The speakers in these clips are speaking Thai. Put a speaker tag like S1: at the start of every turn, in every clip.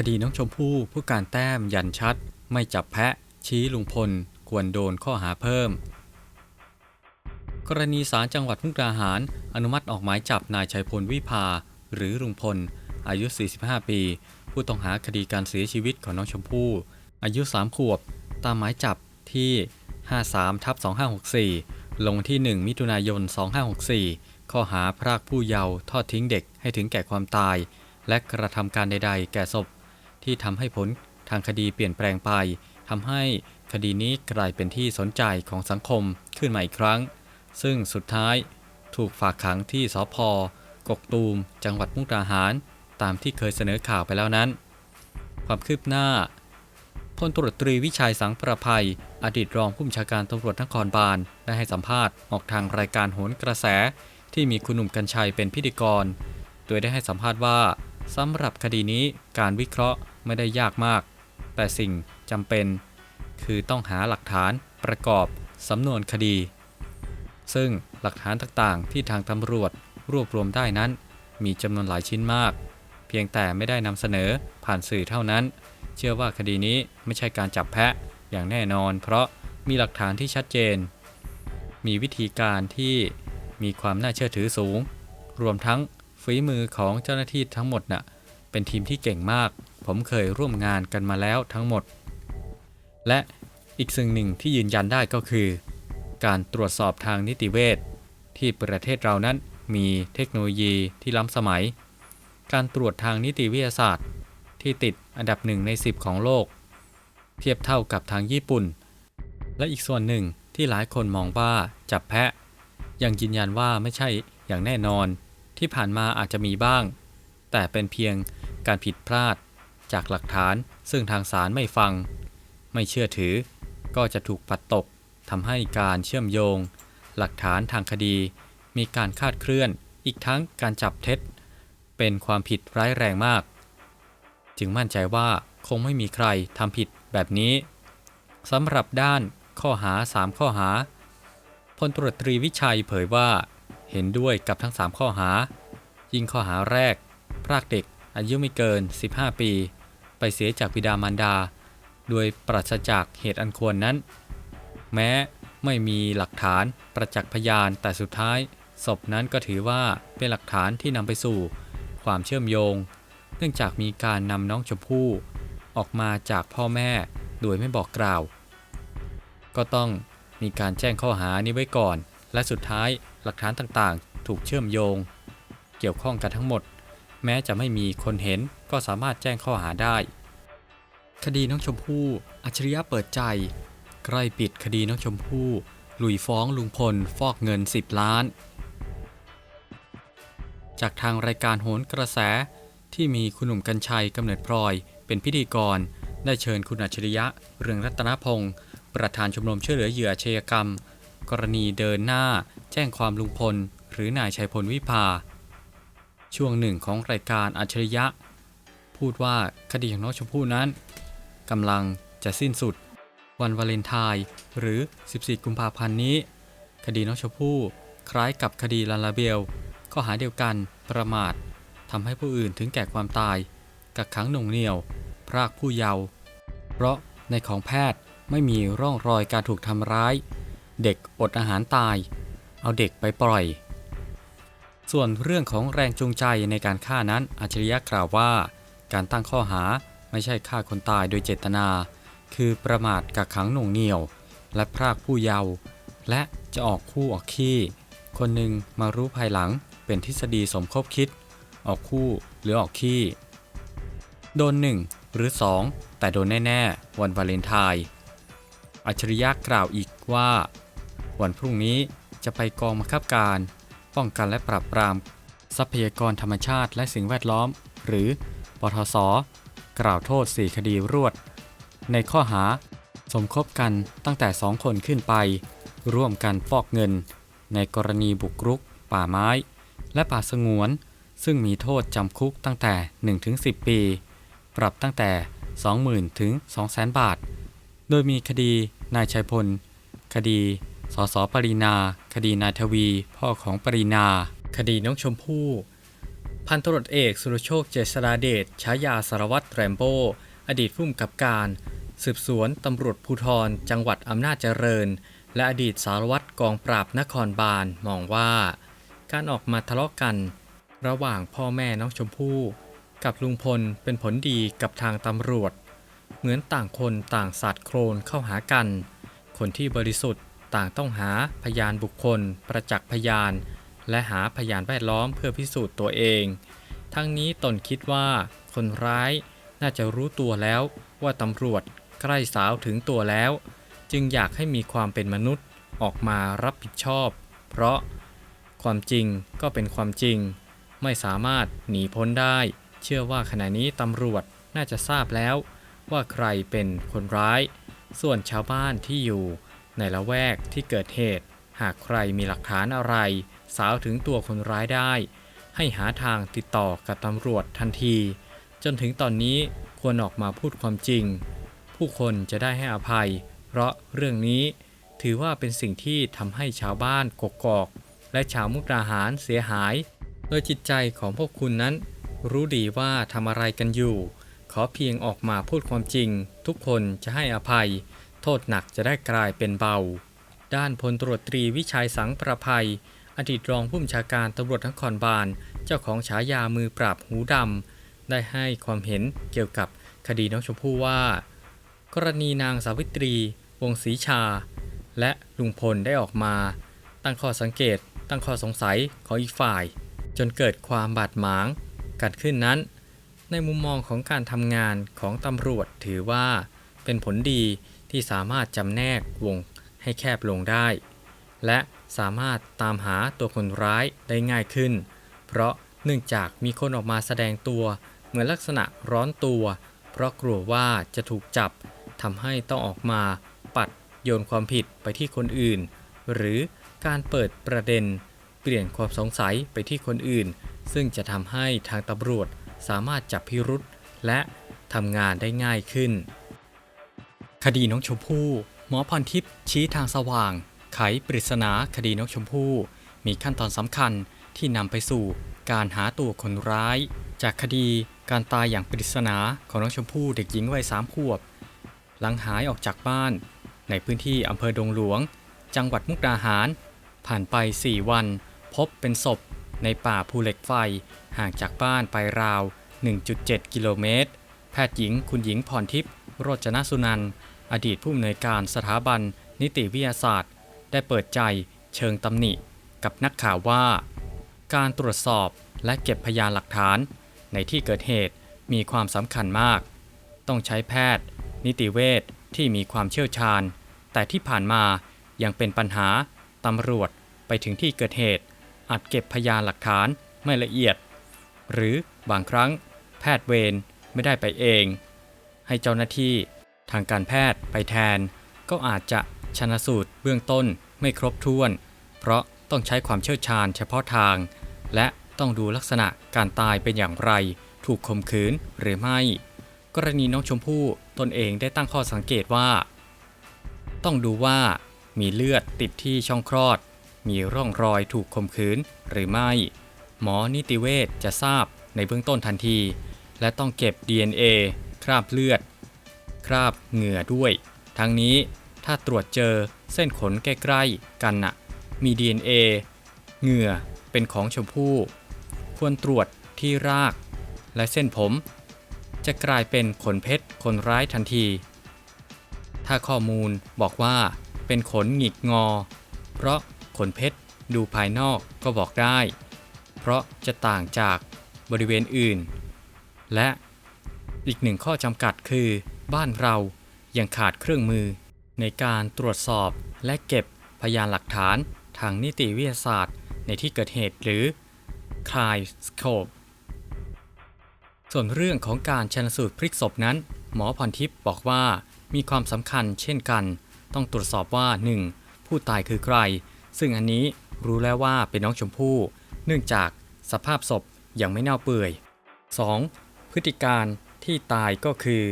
S1: คดีน้องชมพู่ผู้การแต้มยันชัด ไม่จับแพะ ชี้ลุงพล ควรโดนข้อหาเพิ่ม กรณีศาลจังหวัดมุกดาหาร อนุมัติออกหมายจับนายชัยพลวิภา หรือลุงพล อายุ 45 ปี ผู้ต้องหาคดีการเสียชีวิตของน้องชมพู่ อายุ 3 ขวบ ตามหมายจับที่ 53ทับ2564 ลงที่ 1 มิถุนายน 2564 ข้อหาพรากผู้เยาว์ทอดทิ้งเด็กให้ถึงแก่ความตาย และกระทำการใดๆ แก่ศพ ที่ทำให้ผลทางคดีเปลี่ยนแปลงไปทำให้คดีนี้กลายเป็นที่สนใจของสังคมขึ้นมาอีกครั้ง ซึ่งสุดท้ายถูกฝากขังที่สพกกตูม จังหวัดมุกดาหาร ตามที่เคยเสนอข่าวไปแล้วนั้น ความคืบหน้าพลตรวจตรีวิชัยสังประภัย อดีตรองผู้บัญชาการตำรวจนครบาลได้ให้สัมภาษณ์ออกทางรายการโหนกระแส ที่มีคุณหนุ่มกัญชัยเป็นพิธีกร โดยได้ให้สัมภาษณ์ว่าสำหรับคดีนี้การวิเคราะห์ ไม่ได้ยากมาก แต่สิ่งจำเป็นคือต้องหาหลักฐานประกอบสำนวนคดี ซึ่งหลักฐานต่างๆ ที่ทางตำรวจรวบรวมได้นั้น มีจำนวนหลายชิ้นมาก เพียงแต่ไม่ได้นำเสนอผ่านสื่อเท่านั้น เชื่อว่าคดีนี้ไม่ใช่การจับแพะอย่างแน่นอน เพราะมีหลักฐานที่ชัดเจน มีวิธีการที่มีความน่าเชื่อถือสูง รวมทั้งฝีมือของเจ้าหน้าที่ทั้งหมดน่ะเป็นทีมที่เก่งมาก ผมเคยร่วมงานกันมาแล้วทั้งหมด และอีกสิ่งหนึ่งที่ยืนยันได้ก็คือ การตรวจสอบทางนิติเวชที่ประเทศเรานั้นมีเทคโนโลยีที่ล้ำสมัย การตรวจทางนิติวิทยาศาสตร์ ที่ติดอันดับหนึ่งใน 10 ของโลก เทียบเท่ากับทางญี่ปุ่น และอีกส่วนหนึ่งที่หลายคนมองว่าจับแพะ ยังยืนยันว่าไม่ใช่อย่างแน่นอน ที่ผ่านมาอาจจะมีบ้าง แต่เป็นเพียงการผิดพลาด จากหลักฐานซึ่งทางศาลไม่ฟัง ไม่เชื่อถือ ก็จะถูกปัดตกทำให้การเชื่อมโยง หลักฐานทางคดี มีการคาดเคลื่อน อีกทั้งการจับเท็จ เป็นความผิดร้ายแรงมาก จึงมั่นใจว่าคงไม่มีใครทำผิดแบบนี้สำหรับด้านข้อหา 3 ข้อหาพลตรวจตรีวิชัยเผยว่าเห็นด้วยกับทั้ง 3 ข้อหา ยิ่งข้อหาแรก พรากเด็กอายุไม่เกิน 15 ปี ไปเสียจากบิดามารดา โดยปราศจากเหตุอันควรนั้น แม้ไม่มีหลักฐานประจักษ์พยานแต่สุดท้ายศพนั้นก็ถือว่าเป็นหลักฐานที่นำไปสู่ ความเชื่อมโยง เนื่องจากมีการนำน้องชมพู่ออกมาจากพ่อแม่โดยไม่บอกกล่าว ก็ต้องมีการแจ้งข้อหานี้ไว้ก่อน และสุดท้ายหลักฐานต่างๆ ถูกเชื่อมโยง เกี่ยวข้องกันทั้งหมด แม้จะไม่มีคนเห็นก็สามารถแจ้งข้อหาได้ คดีน้องชมพู่อัจฉริยะเปิดใจ ใกล้ปิดคดีน้องชมพู่ลุยฟ้องลุงพลฟอกเงิน 10 ล้าน จากทางรายการโหนกระแสที่มีคุณหนุ่มกัญชัยกำเนิดพลอยเป็นพิธีกร ได้เชิญคุณอัจฉริยะ เรืองรัตนพงศ์ประธานชมรมช่วยเหลือเหยื่ออาชญากรรม กรณีเดินหน้า แจ้งความลุงพล หรือนายชัยพลวิภา ช่วงหนึ่งของรายการอัจฉริยะ พูดว่าคดีของน้องชมพู่นั้นกำลังจะสิ้นสุด วันวาเลนไทน์หรือ 14 กุมภาพันธ์นี้ คดีน้องชมพู่คล้ายกับคดีลาลาเบลข้อหาเดียวกันประมาททำให้ผู้อื่นถึงแก่ความตาย กักขังหน่วงเหนี่ยว พรากผู้เยาว์เพราะในของแพทย์ไม่มีร่องรอยการถูกทำร้าย เด็กอดอาหารตาย เอาเด็กไปปล่อย ส่วนเรื่องของแรงจูงใจในการฆ่านั้นอัจฉริยะกล่าวว่า การตั้งข้อหาไม่ใช่ฆ่าคนตายโดยเจตนา คือประมาทกักขังหน่วงเหนี่ยว และพรากผู้เยาว์และจะออกคู่ออกขี้ คนหนึ่งมารู้ภายหลังเป็นทฤษฎีสมคบคิด ออกคู่หรือออกขี้ โดนหนึ่งหรือ 2 แต่โดนแน่ ๆ วันวาเลนไทน์อัจฉริยะกล่าวอีกว่า วันพรุ่งนี้จะไปกองบังคับการ ป้องกันและปราบปราม ทรัพยากรธรรมชาติและสิ่งแวดล้อม หรือปทศกล่าวโทษ 4 คดีรวด ในข้อหา สมคบกันตั้งแต่ 2 คนขึ้นไป ร่วมกันฟอกเงิน ในกรณีบุกรุก ป่าไม้ และป่าสงวน ซึ่งมีโทษจำคุกตั้งแต่ 1-10 ปี ปรับตั้งแต่ 20,000 ถึง 200,000 บาท โดยมีคดีนายชัยพล คดี สสปรินา คดีนายทวี พ่อของปรินา คดีน้องชมพู่ พันตำรวจเอกสุรโชคเจษฎาเดชฉายาสารวัตรแรมโบ้อดีตผู้กำกับการ สืบสวนตำรวจภูธรจังหวัดอำนาจเจริญ และอดีตสารวัตรกองปราบนครบาลมองว่า การออกมาทะเลาะกัน ระหว่างพ่อแม่น้องชมพู่กับลุงพลเป็นผลดีกับทางตำรวจ เหมือนต่างคนต่างสาดโครนเข้าหากัน คนที่บริสุทธิ์ ต่างต้องหาพยานบุคคล ประจักษ์พยาน และหาพยานแวดล้อมเพื่อพิสูจน์ตัวเอง ทั้งนี้ตนคิดว่าคนร้ายน่าจะรู้ตัวแล้วว่าตำรวจใกล้สาวถึงตัวแล้ว จึงอยากให้มีความเป็นมนุษย์ออกมารับผิดชอบ เพราะความจริงก็เป็นความจริง ไม่สามารถหนีพ้นได้ เชื่อว่าขณะนี้ตำรวจน่าจะทราบแล้ว ว่าใครเป็นคนร้าย ส่วนชาวบ้านที่อยู่ ในละแวกที่เกิดเหตุ หากใครมีหลักฐานอะไร สาวถึงตัวคนร้ายได้ ให้หาทางติดต่อกับตำรวจทันที จนถึงตอนนี้ควรออกมาพูดความจริง ผู้คนจะได้ให้อภัย เพราะเรื่องนี้ถือว่าเป็นสิ่งที่ทำให้ชาวบ้านกกอก และชาวมุกดาหารเสียหาย โดยจิตใจของพวกคุณนั้น รู้ดีว่าทำอะไรกันอยู่ ขอเพียงออกมาพูดความจริง ทุกคนจะให้อภัย โทษหนักจะได้กลายเป็นเบา ด้านพลตรวจตรีวิชัยสังประภัย อดีตรองผู้บัญชาการตำรวจนครบาล เจ้าของฉายามือปราบหูดำ ได้ให้ความเห็นเกี่ยวกับคดีน้องชมพู่ว่า กรณีนางสาวิตรี วงศรีชา และลุงพลได้ออกมา ตั้งข้อสังเกต ตั้งข้อสงสัยของอีกฝ่าย จนเกิดความบาดหมางกันขึ้นนั้น ในมุมมองของการทำงานของตำรวจถือว่าเป็นผลดี ที่สามารถจำแนกวงให้แคบลงได้ และสามารถตามหาตัวคนร้ายได้ง่ายขึ้น เพราะเนื่องจากมีคนออกมาแสดงตัวเหมือนลักษณะร้อนตัว เพราะกลัวว่าจะถูกจับทำให้ต้องออกมาปัดโยนความผิดไปที่คนอื่น หรือการเปิดประเด็น เปลี่ยนความสงสัยไปที่คนอื่น ซึ่งจะทำให้ทางตำรวจสามารถจับพิรุษและทำงานได้ง่ายขึ้น คดีน้องชมพู่หมอพรทิพย์ชี้ทางสว่าง ไขปริศนาคดีน้องชมพู่มีขั้นตอนสำคัญที่นำไปสู่การหาตัวคนร้าย จากคดีการตายอย่างปริศนาของน้องชมพู่เด็กหญิงวัยสามขวบ หลังหายออกจากบ้าน ในพื้นที่อำเภอดงหลวง จังหวัดมุกดาหาร ผ่านไป 4 วัน พบเป็นศพในป่าภูเหล็กไฟ ห่างจากบ้านไปราว 1.7 กิโลเมตร แพทย์หญิงคุณหญิงพรทิพย์ โรจนสุนันท์อดีตผู้อำนวยการสถาบันนิติวิทยาศาสตร์ ได้เปิดใจเชิงตำหนิ กับนักข่าวว่า การตรวจสอบและเก็บพยานหลักฐาน ในที่เกิดเหตุมีความสำคัญมาก ต้องใช้แพทย์ นิติเวชที่มีความเชี่ยวชาญ แต่ที่ผ่านมายังเป็นปัญหาตำรวจไปถึงที่เกิดเหตุอาจเก็บพยานหลักฐานไม่ละเอียด หรือบางครั้งแพทย์เวรไม่ได้ไปเอง ให้เจ้าหน้าที่ทางการแพทย์ไปแทน ก็อาจจะชนะสูตรเบื้องต้นไม่ครบถ้วน เพราะต้องใช้ความเชี่ยวชาญเฉพาะทาง และต้องดูลักษณะการตายเป็นอย่างไร ถูกข่มขืนหรือไม่ กรณีน้องชมพู่ตนเองได้ตั้งข้อสังเกตว่า ต้องดูว่ามีเลือดติดที่ช่องคลอด มีร่องรอยถูกข่มขืนหรือไม่ หมอนิติเวชจะทราบในเบื้องต้นทันที และต้องเก็บ DNA ราบเลือด คราบเหงื่อด้วย ทั้งนี้ถ้าตรวจเจอเส้นขนใกล้ๆกันน่ะ มี DNA เหงื่อเป็นของชมพู่ ควรตรวจที่ราก และเส้นผม จะกลายเป็นขนเพชรคนร้ายทันที ถ้าข้อมูลบอกว่าเป็นขนหงิกงอ เพราะขนเพชรดูภายนอกก็บอกได้ เพราะจะต่างจากบริเวณอื่น และ อีกหนึ่งข้อจำกัดคือ บ้านเรายังขาดเครื่องมือ ในการตรวจสอบและเก็บพยานหลักฐานทางนิติวิทยาศาสตร์ ในที่เกิดเหตุหรือ c r i scope ส่วนเรื่องของการชันสูตรพลิกศพนั้น หมอพรทิพย์บอกว่ามีความสำคัญเช่นกัน ต้องตรวจสอบว่า 1. ผู้ตายคือใคร ซึ่งอันนี้รู้แล้วว่าเป็นน้องชมพู่ เนื่องจากสภาพศพยังไม่เน่าเปื่อย 2. พฤติการ ที่ตายก็คือ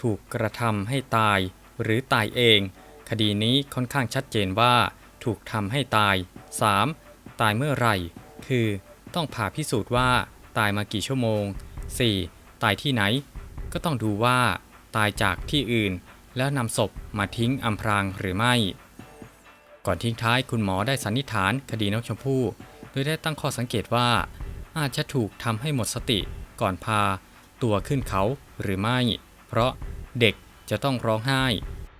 S1: ถูกกระทำให้ตายหรือตายเอง คดีนี้ค่อนข้างชัดเจนว่า ถูกทำให้ตาย 3. ตายเมื่อไหร่ คือต้องผ่าพิสูจน์ว่า ตายมากี่ชั่วโมง 4. ตายที่ไหน ก็ต้องดูว่า ตายจากที่อื่น แล้วนำศพมาทิ้งอำพรางหรือไม่ ก่อนทิ้งท้ายคุณหมอได้สันนิษฐานคดีน้องชมพู่โดยได้ตั้งข้อสังเกตว่า อาจจะถูกทำให้หมดสติก่อนพา ตัวขึ้นเขาหรือไม่ เพราะเด็กจะต้องร้องไห้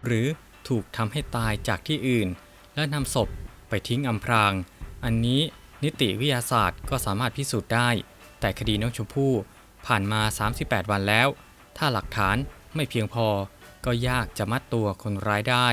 S1: หรือถูกทำให้ตายจากที่อื่น และนำศพไปทิ้งอำพราง อันนี้นิติวิทยาศาสตร์ก็สามารถพิสูจน์ได้ แต่คดีน้องชมพู่ผ่านมา 38 วันแล้ว ถ้าหลักฐานไม่เพียงพอก็ยากจะมัดตัวคนร้ายได้